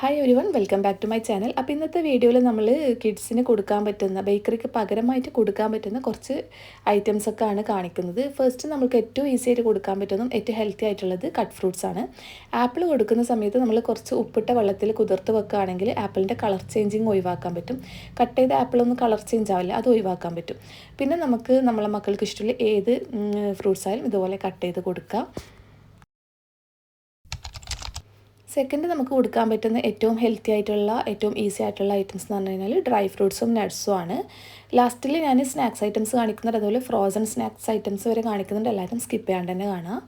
Hi ഒരു one welcome back to my channel അപ്പോൾ ഇന്നത്തെ വീഡിയോയിൽ നമ്മൾ കിഡ്സിന് കൊടുക്കാൻ പറ്റുന്ന ബേക്കറിക്ക് പകരമായിട്ട് കൊടുക്കാൻ പറ്റുന്ന കുറച്ച് ഐറ്റംസ് ഒക്കെ ആണ് കാണിക്കുന്നത്. ഫസ്റ്റ് നമുക്ക് ഏറ്റവും ഈസി ആയിട്ട് കൊടുക്കാൻ പറ്റുന്നതും ഏറ്റവും ഹെൽത്തി ആയിട്ടുള്ളത് കട്ട് ഫ്രൂട്ട്സ് ആണ്. ആപ്പിൾ കൊടുക്കുന്ന സമയത്ത് നമ്മൾ കുറച്ച് ഉപ്പിട്ട വെള്ളത്തിൽ കുതിർത്ത് വെക്കുകയാണെങ്കിൽ ആപ്പിളിന്റെ കളർ ചേഞ്ചിങ് ഒഴിവാക്കാൻ പറ്റും. കട്ട് ചെയ്ത ആപ്പിളൊന്നും കളർ ചേഞ്ച് ആവില്ല അത് ഒഴിവാക്കാൻ പറ്റും. പിന്നെ നമുക്ക് നമ്മളെ മക്കൾക്ക് ഇഷ്ടമുള്ള ഏത് ഫ്രൂട്ട്സ് ആയാലും ഇതുപോലെ കട്ട് ചെയ്ത് കൊടുക്കാം. സെക്കൻഡ് നമുക്ക് കൊടുക്കാൻ പറ്റുന്ന ഏറ്റവും ഹെൽത്തി ആയിട്ടുള്ള ഏറ്റവും ഈസി ആയിട്ടുള്ള ഐറ്റംസ് എന്ന് പറഞ്ഞു കഴിഞ്ഞാൽ ഡ്രൈ ഫ്രൂട്ട്സും നട്ട്സും ആണ്. ലാസ്റ്റിൽ ഞാൻ സ്നാക്സ് ഐറ്റംസ് കാണിക്കുന്നുണ്ട്. അതുപോലെ ഫ്രോസൺ സ്നാക്സ് ഐറ്റംസ് വരെ കാണിക്കുന്നുണ്ട്. എല്ലാവരും സ്കിപ്പ് ചെയ്യാണ്ട് തന്നെ കാണാം.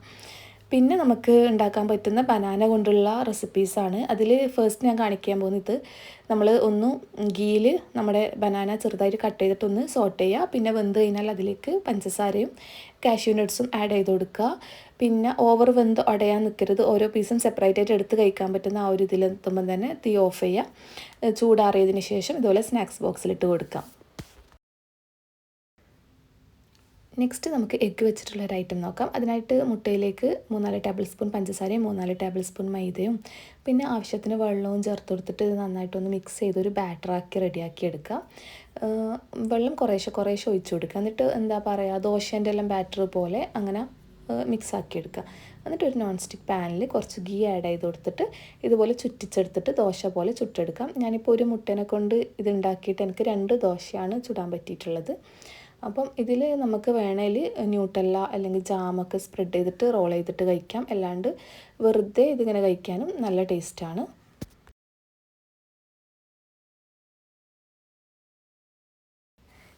പിന്നെ നമുക്ക് ഉണ്ടാക്കാൻ പറ്റുന്ന ബനാന കൊണ്ടുള്ള റെസിപ്പീസാണ് അതിൽ ഫസ്റ്റ് ഞാൻ കാണിക്കാൻ പോകുന്നത് നമ്മൾ ഒന്ന് ഗീയിൽ നമ്മുടെ ബനാന ചെറുതായിട്ട് കട്ട് ചെയ്തിട്ടൊന്ന് സോട്ട് ചെയ്യുക. പിന്നെ വെന്ത് കഴിഞ്ഞാൽ അതിലേക്ക് പഞ്ചസാരയും കാഷ്യൂ നട്ട്സും ആഡ് ചെയ്ത് കൊടുക്കുക. പിന്നെ ഓവർ വെന്ത് ഉടയാൻ നിൽക്കരുത്. ഓരോ പീസും സെപ്പറേറ്റ് ആയിട്ട് എടുത്ത് കഴിക്കാൻ പറ്റുന്ന ആ ഒരു ഇതിലെത്തുമ്പം തന്നെ തീ ഓഫ് ചെയ്യുക. ചൂടാറിയതിന് ശേഷം ഇതുപോലെ സ്നാക്സ് ബോക്സിലിട്ട് കൊടുക്കാം നെക്സ്റ്റ് നമുക്ക് എഗ്ഗ് വെച്ചിട്ടുള്ള ഒരു ഐറ്റം നോക്കാം. അതിനായിട്ട് മുട്ടയിലേക്ക് മൂന്നാൽ ടേബിൾ സ്പൂൺ പഞ്ചസാരയും മൂന്നാൽ ടേബിൾ സ്പൂൺ മൈദയും പിന്നെ ആവശ്യത്തിന് വെള്ളവും ചേർത്ത് കൊടുത്തിട്ട് ഇത് നന്നായിട്ടൊന്ന് മിക്സ് ചെയ്ത് ഒരു ബാറ്ററാക്കി റെഡിയാക്കി എടുക്കുക. വെള്ളം കുറേശ്ശെ കുറേശ്ശെ ഒഴിച്ചു കൊടുക്കുക. എന്നിട്ട് എന്താ പറയുക ദോശേന്റെ എല്ലാം ബാറ്റർ പോലെ അങ്ങനെ മിക്സ് ആക്കി എടുക്കുക. എന്നിട്ട് ഒരു നോൺ സ്റ്റിക്ക് പാനിൽ കുറച്ച് ഗീ ആഡ് ചെയ്ത് കൊടുത്തിട്ട് ഇതുപോലെ ചുറ്റിച്ചെടുത്തിട്ട് ദോശ പോലെ ചുട്ടെടുക്കാം. ഞാനിപ്പോൾ ഒരു മുട്ടേനെ കൊണ്ട് ഇത് ഉണ്ടാക്കിയിട്ട് എനിക്ക് രണ്ട് ദോശയാണ് ചുടാൻ പറ്റിയിട്ടുള്ളത്. അപ്പം ഇതിൽ നമുക്ക് വേണേൽ ന്യൂട്ടല്ല അല്ലെങ്കിൽ ജാമൊക്കെ സ്പ്രെഡ് ചെയ്തിട്ട് റോൾ ചെയ്തിട്ട് കഴിക്കാം. അല്ലാണ്ട് വെറുതെ ഇതിങ്ങനെ കഴിക്കാനും നല്ല ടേസ്റ്റാണ്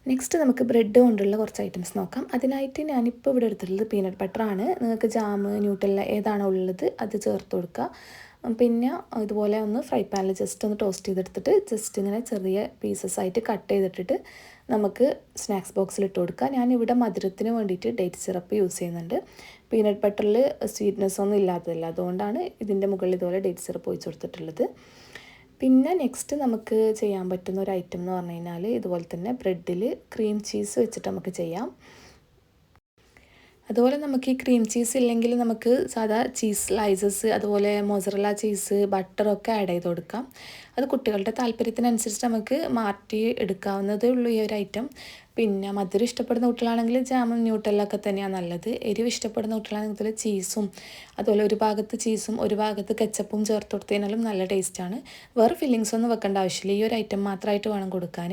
നെക്സ്റ്റ് നമുക്ക് ബ്രെഡ് കൊണ്ടുള്ള കുറച്ച് ഐറ്റംസ് നോക്കാം. അതിനായിട്ട് ഞാനിപ്പോൾ ഇവിടെ എടുത്തിട്ടുള്ളത് പീനട്ട് ബട്ടറാണ് നിങ്ങൾക്ക് ജാമ് ന്യൂട്ടല്ല ഏതാണോ ഉള്ളത് അത് ചേർത്ത് കൊടുക്കുക. പിന്നെ ഇതുപോലെ ഒന്ന് ഫ്രൈ പാനിൽ ജസ്റ്റ് ഒന്ന് ടോസ്റ്റ് ചെയ്തെടുത്തിട്ട് ജസ്റ്റ് ഇങ്ങനെ ചെറിയ പീസസ് ആയിട്ട് കട്ട് ചെയ്തിട്ടിട്ട് നമുക്ക് സ്നാക്സ് ബോക്സിൽ ഇട്ട് കൊടുക്കുക ഞാനിവിടെ മധുരത്തിന് വേണ്ടിയിട്ട് ഡേറ്റ് സിറപ്പ് യൂസ് ചെയ്യുന്നുണ്ട്. പീനട്ട് ബട്ടറിൽ സ്വീറ്റ്നെസ് ഒന്നും ഇല്ലാത്തതല്ല. അതുകൊണ്ടാണ് ഇതിന്റെ മുകളിൽ ഇതുപോലെ ഡേറ്റ് സിറപ്പ് ഒഴിച്ചു കൊടുത്തിട്ടുള്ളത്. പിന്നെ നെക്സ്റ്റ് നമുക്ക് ചെയ്യാൻ പറ്റുന്ന ഒരു ഐറ്റം എന്ന് പറഞ്ഞു കഴിഞ്ഞാൽ ഇതുപോലെ തന്നെ ബ്രെഡിൽ ക്രീം ചീസ് വെച്ചിട്ട് നമുക്ക് ചെയ്യാം. അതുപോലെ നമുക്ക് ഈ ക്രീം ചീസ് ഇല്ലെങ്കിൽ നമുക്ക് സാധാ ചീസ് സ്ലൈസസ് അതുപോലെ മൊസറല ചീസ് ബട്ടറൊക്കെ ആഡ് ചെയ്ത് കൊടുക്കാം. അത് കുട്ടികളുടെ താല്പര്യത്തിനനുസരിച്ച് നമുക്ക് മാറ്റി എടുക്കാവുന്നതേ ഉള്ളൂ ഈ ഒരു ഐറ്റം പിന്നെ മധുരം ഇഷ്ടപ്പെടുന്ന കുട്ടികളാണെങ്കിൽ ജാമും ന്യൂട്ടെല്ലൊക്കെ തന്നെയാണ് നല്ലത്. എരിവ് ഇഷ്ടപ്പെടുന്ന കുട്ടികളാണെങ്കിൽ ചീസും അതുപോലെ ഒരു ഭാഗത്ത് ചീസും ഒരു ഭാഗത്ത് കെച്ചപ്പും ചേർത്ത് കൊടുത്തതിനാലും നല്ല ടേസ്റ്റാണ് വേറെ ഫില്ലിങ്സ് ഒന്നും വെക്കേണ്ട ആവശ്യമില്ല. ഈ ഒരു ഐറ്റം മാത്രമായിട്ട് വേണം കൊടുക്കാൻ.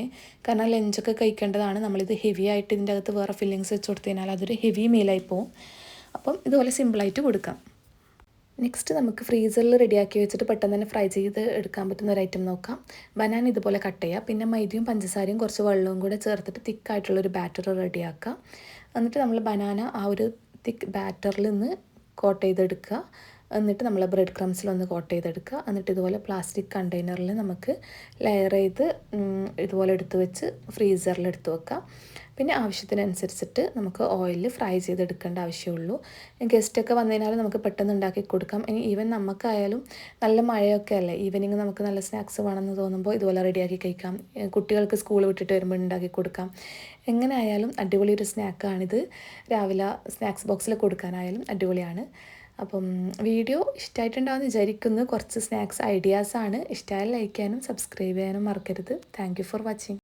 കാരണം ലഞ്ചൊക്കെ കഴിക്കേണ്ടതാണ്. നമ്മളിത് ഹെവി ആയിട്ട് ഇതിന്റെ അകത്ത് വേറെ ഫില്ലിങ്സ് വെച്ച് കൊടുത്തതിനാൽ അതൊരു ഹെവി മീലായി പോകും അപ്പം ഇതുപോലെ സിമ്പിളായിട്ട് കൊടുക്കാം. നെക്സ്റ്റ് നമുക്ക് ഫ്രീസറിൽ റെഡിയാക്കി വെച്ചിട്ട് പെട്ടെന്ന് തന്നെ ഫ്രൈ ചെയ്ത് എടുക്കാൻ പറ്റുന്ന ഒരു ഐറ്റം നോക്കാം. ബനാന ഇതുപോലെ കട്ട് ചെയ്യുക പിന്നെ മൈദയും പഞ്ചസാരയും കുറച്ച് വെള്ളവും കൂടെ ചേർത്തിട്ട് തിക്കായിട്ടുള്ളൊരു ബാറ്റർ റെഡിയാക്കുക എന്നിട്ട് നമ്മൾ ബനാന ആ ഒരു തിക്ക് ബാറ്ററിൽ നിന്ന് കോട്ട് ചെയ്തെടുക്കുക. എന്നിട്ട് നമ്മൾ ബ്രെഡ് ക്രംസിൽ ഒന്ന് കോട്ട് ചെയ്തെടുക്കുക. എന്നിട്ട് ഇതുപോലെ പ്ലാസ്റ്റിക് കണ്ടെയ്നറിൽ നമുക്ക് ലെയർ ചെയ്ത് ഇതുപോലെ എടുത്ത് വെച്ച് ഫ്രീസറിൽ എടുത്ത് വെക്കാം പിന്നെ ആവശ്യത്തിനനുസരിച്ചിട്ട് നമുക്ക് ഓയിലിൽ ഫ്രൈ ചെയ്തെടുക്കേണ്ട ആവശ്യമുള്ളൂ. ഗസ്റ്റൊക്കെ വന്നതിനാൽ നമുക്ക് പെട്ടെന്ന് ഉണ്ടാക്കി കൊടുക്കാം. ഇനി ഈവൻ നമുക്കായാലും നല്ല മഴയൊക്കെ അല്ലേ? ഈവനിങ് നമുക്ക് നല്ല സ്നാക്സ് വേണമെന്ന് തോന്നുമ്പോൾ ഇതുപോലെ റെഡിയാക്കി കഴിക്കാം. കുട്ടികൾക്ക് സ്കൂൾ വിട്ടിട്ട് വരുമ്പോൾ ഉണ്ടാക്കി കൊടുക്കാം. എങ്ങനെ ആയാലും അടിപൊളി ഒരു സ്നാക്കാണിത് രാവിലെ സ്നാക്സ് ബോക്സിൽ കൊടുക്കാനായാലും അടിപൊളിയാണ്. അപ്പം വീഡിയോ ഇഷ്ടമായിട്ടുണ്ടാവുമെന്ന് വിചാരിക്കുന്നു. കുറച്ച് സ്നാക്സ് ഐഡിയാസാണ്. ഇഷ്ടമായ ലൈക്ക് ചെയ്യാനും സബ്സ്ക്രൈബ് ചെയ്യാനും മറക്കരുത്. Thank for watching.